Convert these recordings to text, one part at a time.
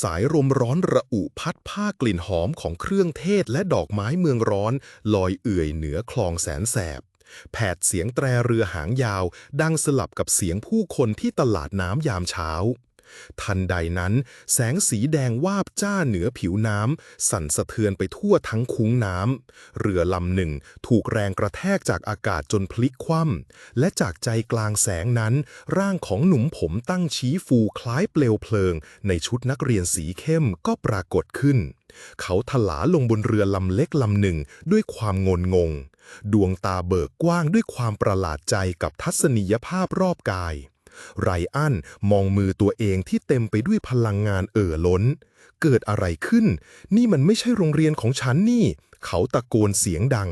สายลมร้อนระอุพัดผ้ากลิ่นหอมของเครื่องเทศและดอกไม้เมืองร้อน ลอยเอื่อยเหนือคลองแสนแสบ แผดเสียงแตรเรือหางยาว ดังสลับกับเสียงผู้คนที่ตลาดน้ำยามเช้า ทันใดนั้น แสงสีแดงวาบจ้าเหนือผิวน้ำ สั่นสะเทือนไปทั่วทั้งคุ้งน้ำ เรือลำหนึ่งถูกแรงกระแทกจากอากาศจนพลิกคว่ำและจากใจกลางแสงนั้น ร่างของหนุ่มผมตั้งชี้ฟูคล้ายเปลวเพลิง ในชุดนักเรียนสีเข้มก็ปรากฏขึ้น เขาถลาลงบนเรือลำเล็กลำหนึ่งด้วยความงนงง ดวงตาเบิกกว้างด้วยความประหลาดใจกับทัศนียภาพรอบกาย ไรอันมองมือตัวเองที่เต็มไปด้วยพลังงานเอ่อล้น เกิดอะไรขึ้น นี่มันไม่ใช่โรงเรียนของฉันนี่ เขาตะโกนเสียงดัง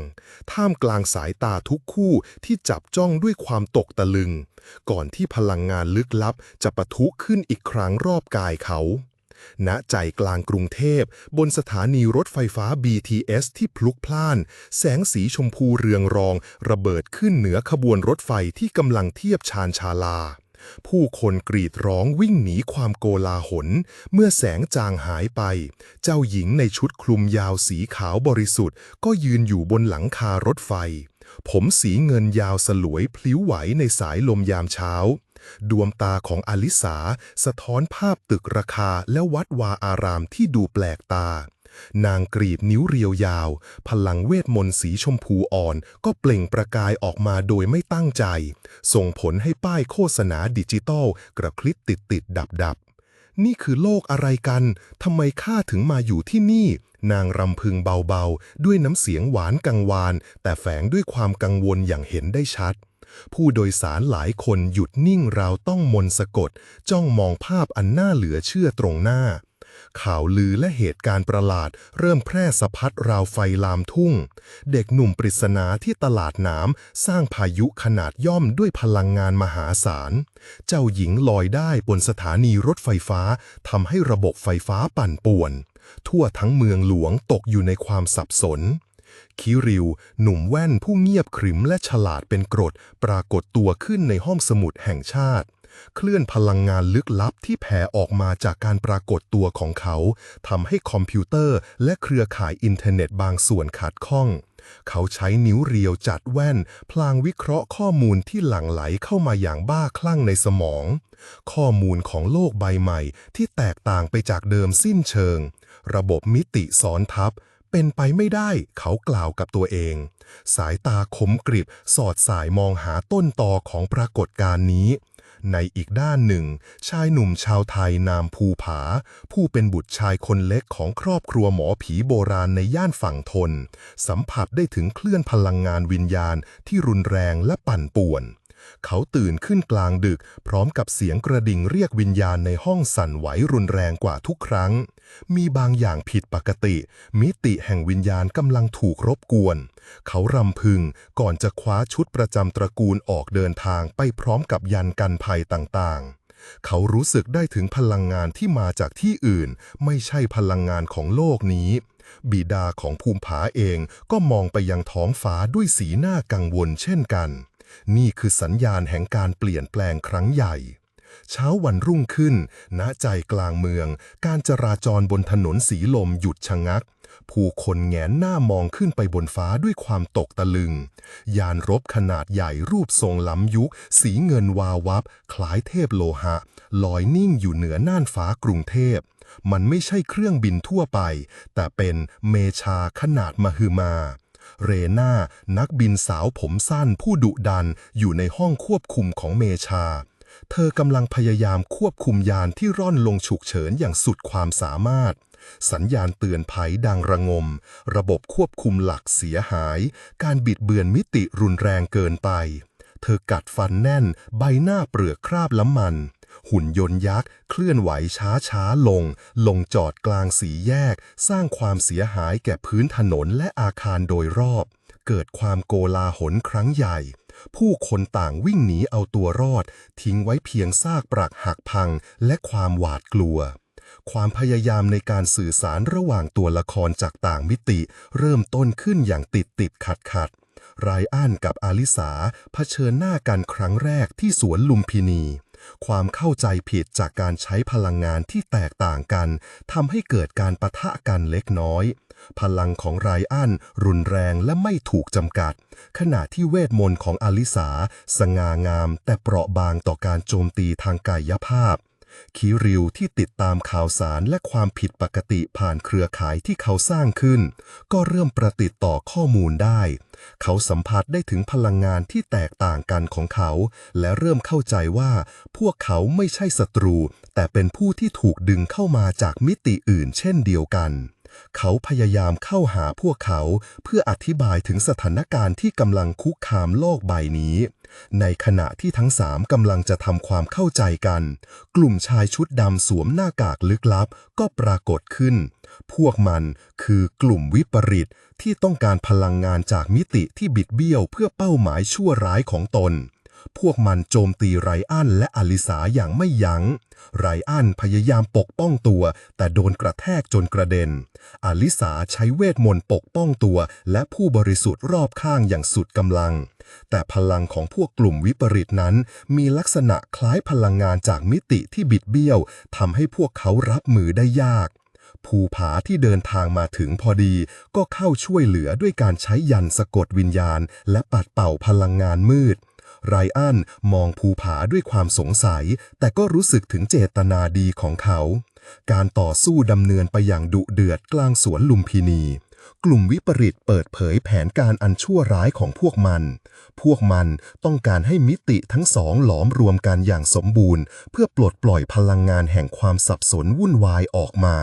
ท่ามกลางสายตาทุกคู่ที่จับจ้องด้วยความตกตะลึง ก่อนที่พลังงานลึกลับจะปะทุขึ้นอีกครั้งรอบกายเขาณใจกลางกรุงเทพ บนสถานีรถไฟฟ้า BTS ที่พลุกพล่าน แสงสีชมพูเรืองรอง ระเบิดขึ้นเหนือขบวนรถไฟที่กำลังเทียบชานชาลา ผู้คนกรีดร้องวิ่งหนีความโกลาหล เมื่อแสงจางหายไป เจ้าหญิงในชุดคลุมยาวสีขาวบริสุทธิ์ ก็ยืนอยู่บนหลังคารถไฟ ผมสีเงินยาวสลวยพลิ้วไหวในสายลมยามเช้า ดวงตาของอลิสา สะท้อนภาพตึกราคาและวัดวาอารามที่ดูแปลกตา นางกรีดนิ้วเรียวยาว พลังเวทมนต์สีชมพูอ่อน ก็เปล่งประกายออกมาโดยไม่ตั้งใจ ส่งผลให้ป้ายโฆษณาดิจิตอลกระคลิดติดติดดับดับนี่คือโลกอะไรกัน ทำไมข้าถึงมาอยู่ที่นี่ นางรำพึงเบาๆ ด้วยน้ำเสียงหวานกังวาน แต่แฝงด้วยความกังวลอย่างเห็นได้ชัด ผู้โดยสารหลายคนหยุดนิ่งราวต้องมนต์สะกด จ้องมองภาพอันน่าเหลือเชื่อตรงหน้า ข่าวลือและเหตุการณ์ประหลาด เริ่มแพร่สะพัดราวไฟลามทุ่ง เด็กหนุ่มปริศนาที่ตลาดน้ำสร้างพายุขนาดย่อมด้วยพลังงานมหาศาล เจ้าหญิงลอยได้บนสถานีรถไฟฟ้าทำให้ระบบไฟฟ้าปั่นป่วน ทั่วทั้งเมืองหลวงตกอยู่ในความสับสนคิริว หนุ่มแว่นผู้เงียบขรึมและฉลาดเป็นกรด ปรากฏตัวขึ้นในห้องสมุดแห่งชาติ เคลื่อนพลังงานลึกลับที่แผ่ออกมาจากการปรากฏตัวของเขาทำให้คอมพิวเตอร์และเครือข่ายอินเทอร์เน็ตบางส่วนขัดข้อง เขาใช้นิ้วเรียวจัดแว่น พลางวิเคราะห์ข้อมูลที่หลั่งไหลเข้ามาอย่างบ้าคลั่งในสมอง ข้อมูลของโลกใบใหม่ที่แตกต่างไปจากเดิมสิ้นเชิง ระบบมิติซ้อนทับเป็นไปไม่ได้เขากล่าวกับตัวเอง สายตาคมกริบสอดสายมองหาต้นตอของปรากฏการณ์นี้ ในอีกด้านหนึ่ง ชายหนุ่มชาวไทยนามภูผา ผู้เป็นบุตรชายคนเล็กของครอบครัวหมอผีโบราณในย่านฝั่งทน สัมผัสได้ถึงเคลื่อนพลังงานวิญญาณที่รุนแรงและปั่นป่วน เขาตื่นขึ้นกลางดึก พร้อมกับเสียงกระดิ่งเรียกวิญญาณในห้องสั่นไหวรุนแรงกว่าทุกครั้ง มีบางอย่างผิดปกติ มิติแห่งวิญญาณกำลังถูกรบกวน เขารำพึงก่อนจะคว้าชุดประจำตระกูลออกเดินทางไปพร้อมกับยันกันภัยต่างๆเขารู้สึกได้ถึงพลังงานที่มาจากที่อื่น ไม่ใช่พลังงานของโลกนี้ บิดาของภูมิผาเองก็มองไปยังท้องฟ้าด้วยสีหน้ากังวลเช่นกัน นี่คือสัญญาณแห่งการเปลี่ยนแปลงครั้งใหญ่ เช้าวันรุ่งขึ้น ณ ใจกลางเมือง การจราจรบนถนนสีลมหยุดชะงัก ผู้คนแงนหน้ามองขึ้นไปบนฟ้าด้วยความตกตะลึง ยานรบขนาดใหญ่รูปทรงล้ำยุค สีเงินวาววับ คล้ายเทพโลหะ ลอยนิ่งอยู่เหนือน่านฟ้ากรุงเทพมันไม่ใช่เครื่องบินทั่วไป แต่เป็นเมชาขนาดมหึมา เรนานักบินสาวผมสั้นผู้ดุดันอยู่ในห้องควบคุมของเมชา เธอกำลังพยายามควบคุมยานที่ร่อนลงฉุกเฉินอย่างสุดความสามารถ สัญญาณเตือนภัยดังระงม ระบบควบคุมหลักเสียหาย การบิดเบือนมิติรุนแรงเกินไป เธอกัดฟันแน่น ใบหน้าเปลือกคราบล้ำมัน หุ่นยนต์ยักษ์เคลื่อนไหวช้าช้าๆลง ลงจอดกลางสีแยก สร้างความเสียหายแก่พื้นถนนและอาคารโดยรอบ เกิดความโกลาหลครั้งใหญ่ ผู้คนต่างวิ่งหนีเอาตัวรอด ทิ้งไว้เพียงซากปรักหักพังและความหวาดกลัว ความพยายามในการสื่อสารระหว่างตัวละครจากต่างมิติ เริ่มต้นขึ้นอย่างติดติดขัดขัดไรอันกับอาลิสาเผชิญหน้ากันครั้งแรกที่สวนลุมพินี ความเข้าใจผิดจากการใช้พลังงานที่แตกต่างกันทำให้เกิดการปะทะกันเล็กน้อย พลังของไรอันรุนแรงและไม่ถูกจำกัด ขณะที่เวทมนต์ของอลิสา สง่างาม แต่เปราะบางต่อการโจมตีทางกายภาพ คิริวที่ติดตามข่าวสารและความผิดปกติผ่านเครือข่ายที่เขาสร้างขึ้น ก็เริ่มประติดต่อข้อมูลได้ เขาสัมผัสได้ถึงพลังงานที่แตกต่างกันของเขา และเริ่มเข้าใจว่า พวกเขาไม่ใช่ศัตรู แต่เป็นผู้ที่ถูกดึงเข้ามาจากมิติอื่น เช่นเดียวกันเขาพยายามเข้าหาพวกเขาเพื่ออธิบายถึงสถานการณ์ที่กำลังคุกคามโลกใบนี้ ในขณะที่ทั้งสามกำลังจะทำความเข้าใจกัน กลุ่มชายชุดดำสวมหน้ากากลึกลับก็ปรากฏขึ้น พวกมันคือกลุ่มวิปริตที่ต้องการพลังงานจากมิติที่บิดเบี้ยวเพื่อเป้าหมายชั่วร้ายของตน พวกมันโจมตีไรอันและอลิสาอย่างไม่ยัง้ง ไรอันพยายามปกป้องตัว แต่โดนกระแทกจนกระเด็น อลิสาใช้เวทมนต์ปกป้องตัว และผู้บริสุทธิ์รอบข้างอย่างสุดกำลัง แต่พลังของพวกกลุ่มวิปริตนั้น มีลักษณะคล้ายพลังงานจากมิติที่บิดเบี้ยวทำให้พวกเขารับมือได้ยากภูผาที่เดินทางมาถึงพอดี ก็เข้าช่วยเหลือด้วยการใช้ยันสะกดวิญญาณ และปัดเป่าพลังงานมืด ไรอันมองภูผาด้วยความสงสัย แต่ก็รู้สึกถึงเจตนาดีของเขา การต่อสู้ดำเนินไปอย่างดุเดือดกลางสวนลุมพินี กลุ่มวิปริตเปิดเผยแผนการอันชั่วร้ายของพวกมัน พวกมันต้องการให้มิติทั้งสองหลอมรวมกันอย่างสมบูรณ์ เพื่อปลดปล่อยพลังงานแห่งความสับสนวุ่นวายออกมา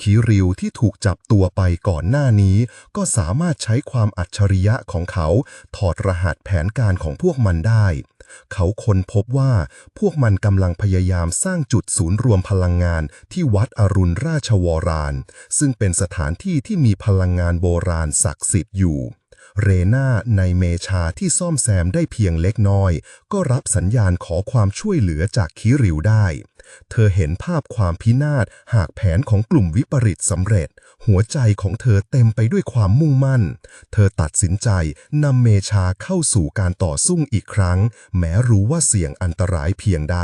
คิริวที่ถูกจับตัวไปก่อนหน้านี้ ก็สามารถใช้ความอัจฉริยะของเขา ถอดรหัสแผนการของพวกมันได้ เขาค้นพบว่าพวกมันกำลังพยายามสร้างจุดศูนย์รวมพลังงานที่วัดอรุณราชวราน ซึ่งเป็นสถานที่ที่มีพลังงานโบราณศักดิ์สิทธิ์อยู่ เรนาในเมชาที่ซ่อมแซมได้เพียงเล็กน้อย ก็รับสัญญาณขอความช่วยเหลือจากคิริวได้ เธอเห็นภาพความพินาศหากแผนของกลุ่มวิปริตสำเร็จ หัวใจของเธอเต็มไปด้วยความมุ่งมั่น เธอตัดสินใจนำเมชาเข้าสู่การต่อสู้อีกครั้ง แม้รู้ว่าเสี่ยงอันตรายเพียงใด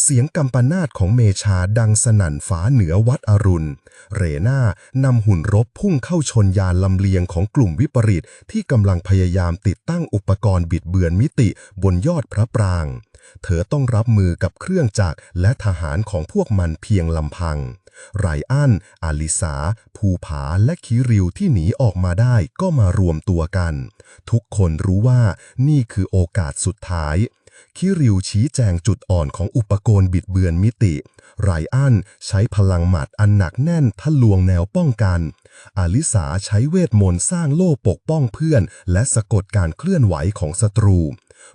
เสียงกำปนาตของเมชาดังสนั่นฟ้าเหนือวัดอรุณ เรนานำหุ่นรบพุ่งเข้าชนยานลำเลียงของกลุ่มวิปริตที่กำลังพยายามติดตั้งอุปกรณ์บิดเบือนมิติบนยอดพระปราง เธอต้องรับมือกับเครื่องจักรและทหารของพวกมันเพียงลำพัง ไรอันอาลิสา ภูผา และคิริวที่หนีออกมาได้ก็มารวมตัวกัน ทุกคนรู้ว่านี่คือโอกาสสุดท้าย คิริวชี้แจงจุดอ่อนของอุปกรณ์บิดเบือนมิติ ไรอันใช้พลังหมัดอันหนักแน่นทะลวงแนวป้องกัน อลิสาใช้เวทมนต์สร้างโล่ปกป้องเพื่อน และสะกดการเคลื่อนไหวของศัตรู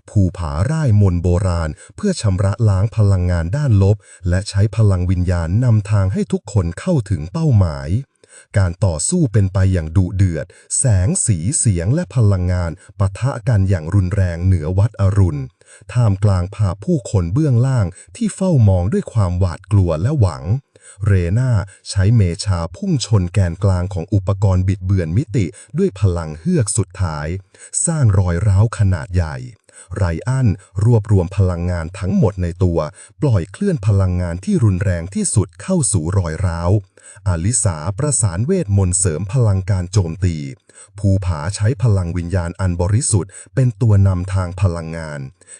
ภูผาร่ายมนโบราณ เพื่อชำระล้างพลังงานด้านลบ และใช้พลังวิญญาณนำทางให้ทุกคนเข้าถึงเป้าหมาย การต่อสู้เป็นไปอย่างดุเดือด แสงสีเสียงและพลังงานปะทะกันอย่างรุนแรงเหนือวัดอรุณ ท่ามกลางภาผู้คนเบื้องล่างที่เฝ้ามองด้วยความหวาดกลัวและหวัง เรนาใช้เมชาพุ่งชนแกนกลางของอุปกรณ์บิดเบือนมิติด้วยพลังเฮือกสุดท้าย สร้างรอยร้าวขนาดใหญ่ ไรอันรวบรวมพลังงานทั้งหมดในตัว ปล่อยเคลื่อนพลังงานที่รุนแรงที่สุดเข้าสู่รอยร้าว อาลิสาประสานเวทมนต์เสริมพลังการโจมตี ภูผาใช้พลังวิญญาณอันบริสุทธิ์ เป็นตัวนำทางพลังงาน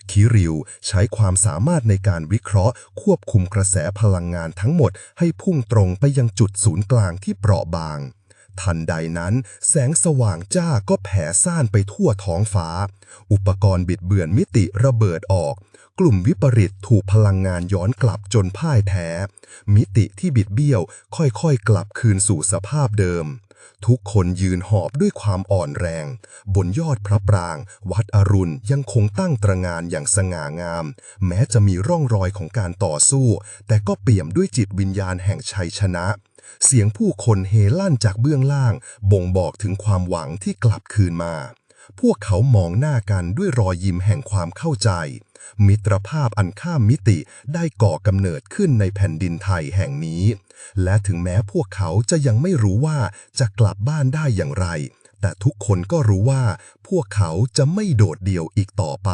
คิริวใช้ความสามารถในการวิเคราะห์ ควบคุมกระแสพลังงานทั้งหมดให้พุ่งตรงไปยังจุดศูนย์กลางที่เปราะบาง ทันใดนั้น แสงสว่างจ้าก็แผ่ซ่านไปทั่วท้องฟ้า อุปกรณ์บิดเบือนมิติระเบิดออก กลุ่มวิปริตถูกพลังงานย้อนกลับจนพ่ายแท้ มิติที่บิดเบี้ยวค่อยๆ กลับคืนสู่สภาพเดิม ทุกคนยืนหอบด้วยความอ่อนแรง บนยอดพระปราง วัดอรุณยังคงตั้งตระงานอย่างสง่างาม แม้จะมีร่องรอยของการต่อสู้ แต่ก็เปี่ยมด้วยจิตวิญญาณแห่งชัยชนะ เสียงผู้คนเฮลั่นจากเบื้องล่าง บ่งบอกถึงความหวังที่กลับคืนมา พวกเขามองหน้ากันด้วยรอยยิ้มแห่งความเข้าใจ มิตรภาพอันข้ามมิติได้ก่อกำเนิดขึ้นในแผ่นดินไทยแห่งนี้ และถึงแม้พวกเขาจะยังไม่รู้ว่าจะกลับบ้านได้อย่างไร แต่ทุกคนก็รู้ว่าพวกเขาจะไม่โดดเดี่ยวอีกต่อไป